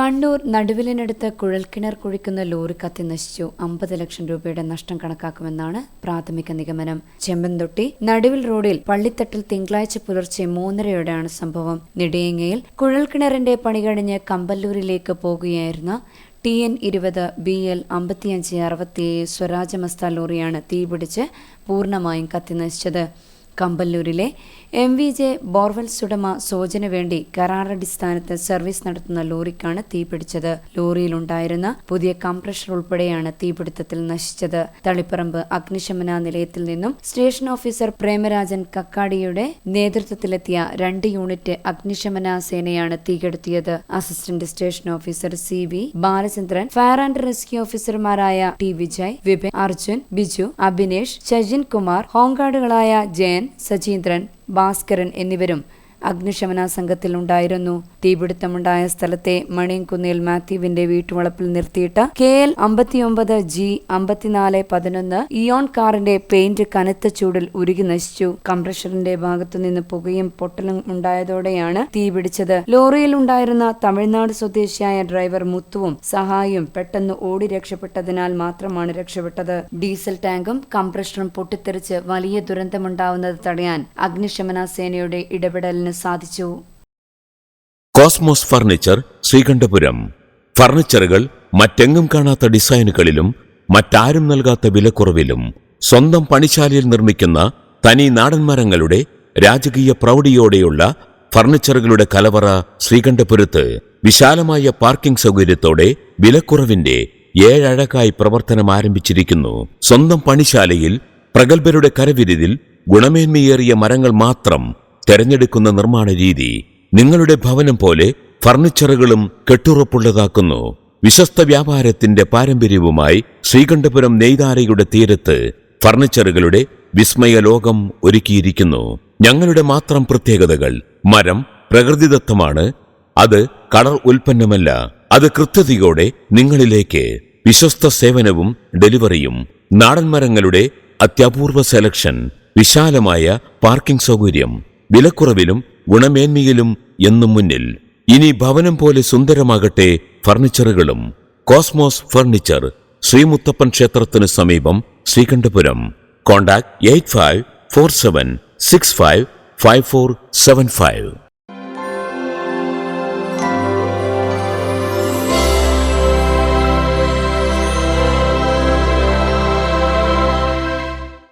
Kannur നടുവിലിനടുത്ത് കുഴൽക്കിണർ കുഴിക്കുന്ന lorry കത്തി നശിച്ചു. അമ്പത് ലക്ഷം രൂപയുടെ നഷ്ടം കണക്കാക്കുമെന്നാണ് പ്രാഥമിക നിഗമനം. ചെമ്പന്തൊട്ടി നടുവിൽ റോഡിൽ പള്ളിത്തട്ടിൽ തിങ്കളാഴ്ച പുലർച്ചെ മൂന്നരയോടെയാണ് സംഭവം. നെടിയങ്ങയിൽ കുഴൽക്കിണറിന്റെ പണി കഴിഞ്ഞ് കമ്പല്ലൂരിലേക്ക് പോകുകയായിരുന്ന ടി എൻ ഇരുപത് ബി എൽ അമ്പത്തിയഞ്ച് അറുപത്തിയേഴ് സ്വരാജമസ്ത ലോറിയാണ് തീപിടിച്ച് പൂർണമായും കത്തിനശിച്ചത് കമ്പല്ലൂരിലെ എം വി ജെ ബോർവെൽസ് ഉടമ സോജന് വേണ്ടി കരാറടിസ്ഥാനത്ത് സർവീസ് നടത്തുന്ന ലോറിക്കാണ് തീപിടിച്ചത്. ലോറിയിലുണ്ടായിരുന്ന പുതിയ കംപ്രഷർ ഉൾപ്പെടെയാണ് തീപിടുത്തത്തിൽ നശിച്ചത്. തളിപ്പറമ്പ് അഗ്നിശമന നിലയത്തിൽ നിന്നും സ്റ്റേഷൻ ഓഫീസർ പ്രേമരാജൻ കക്കാടിയുടെ നേതൃത്വത്തിലെത്തിയ രണ്ട് യൂണിറ്റ് അഗ്നിശമന സേനയാണ് തീകെടുത്തിയത്. Assistant station officer C V Balachandran fire and rescue ഓഫീസർമാരായ ടി വിജയ് വിപിൻ അർജുൻ ബിജു അഭിനേഷ് ശജിൻ കുമാർ ഹോംഗാർഡുകളായ ജയൻ സജീന്ദ്രൻ ഭാസ്കരൻ എന്നിവരും അഗ്നിശമന സംഘത്തിൽ ഉണ്ടായിരുന്നു തീപിടുത്തമുണ്ടായ സ്ഥലത്തെ മണിയൻകുന്നിൽ മാത്യുവിന്റെ വീട്ടുവളപ്പിൽ നിർത്തിയിട്ട കെ എൽ അമ്പത്തിയൊമ്പത് ജി അമ്പത്തിനാല് പതിനൊന്ന് ഇയോൺ കാറിന്റെ പെയിന്റ് കനത്ത ചൂടിൽ ഉരുകി നശിച്ചു. കംപ്രഷറിന്റെ ഭാഗത്തുനിന്ന് പുകയും പൊട്ടലും ഉണ്ടായതോടെയാണ് തീപിടിച്ചത് ലോറിയിൽ ഉണ്ടായിരുന്ന തമിഴ്നാട് സ്വദേശിയായ ഡ്രൈവർ മുത്തുവും സഹായിയും പെട്ടെന്ന് ഓടി രക്ഷപ്പെട്ടതിനാൽ മാത്രമാണ് രക്ഷപ്പെട്ടത്. ഡീസൽ ടാങ്കും കംപ്രഷറും പൊട്ടിത്തെറിച്ച് വലിയ ദുരന്തമുണ്ടാവുന്നത് തടയാൻ അഗ്നിശമന സേനയുടെ ഇടപെടലിന് സാധിച്ചു. Cosmos furniture Sreekandapuram. ഫർണിച്ചറുകൾ മറ്റെങ്ങും കാണാത്ത ഡിസൈനുകളിലും മറ്റാരും നൽകാത്ത വിലക്കുറവിലും സ്വന്തം പണിശാലയിൽ നിർമ്മിക്കുന്ന തനി നാടൻ മരങ്ങളുടെ രാജകീയ പ്രൗഢിയോടെയുള്ള ഫർണിച്ചറുകളുടെ കലവറ ശ്രീകണ്ഠപുരത്ത് വിശാലമായ പാർക്കിംഗ് സൗകര്യത്തോടെ വിലക്കുറവിന്റെ ഏഴഴകായി പ്രവർത്തനം ആരംഭിച്ചിരിക്കുന്നു. സ്വന്തം പണിശാലയിൽ പ്രഗത്ഭരുടെ കരവിരുതിൽ ഗുണമേന്മയേറിയ മരങ്ങൾ മാത്രം തെരഞ്ഞെടുക്കുന്ന നിർമ്മാണ രീതി നിങ്ങളുടെ ഭവനം പോലെ ഫർണിച്ചറുകളും കെട്ടുറപ്പുള്ളതാക്കുന്നു. വിശ്വസ്ത വ്യാപാരത്തിന്റെ പാരമ്പര്യവുമായി ശ്രീകണ്ഠപുരം നെയ്താരയുടെ തീരത്ത് ഫർണിച്ചറുകളുടെ വിസ്മയ ലോകം ഒരുക്കിയിരിക്കുന്നു. ഞങ്ങളുടെ മാത്രം പ്രത്യേകതകൾ മരം പ്രകൃതിദത്തമാണ്. അത് കളർ ഉൽപ്പന്നമല്ല. അത് കൃത്യതയോടെ നിങ്ങളിലേക്ക് വിശ്വസ്ത സേവനവും ഡെലിവറിയും നാടൻ മരങ്ങളുടെ അത്യപൂർവ സെലക്ഷൻ വിശാലമായ പാർക്കിംഗ് സൗകര്യം വിലക്കുറവിലും ഗുണമേന്മയിലും എന്നും മുന്നിൽ. ഇനി ഭവനം പോലെ സുന്ദരമാകട്ടെ ഫർണിച്ചറുകളും. കോസ്മോസ് ഫർണിച്ചർ ശ്രീമുത്തപ്പൻ ക്ഷേത്രത്തിന് സമീപം Sreekandapuram. Contact eight five four seven six five five four seven five.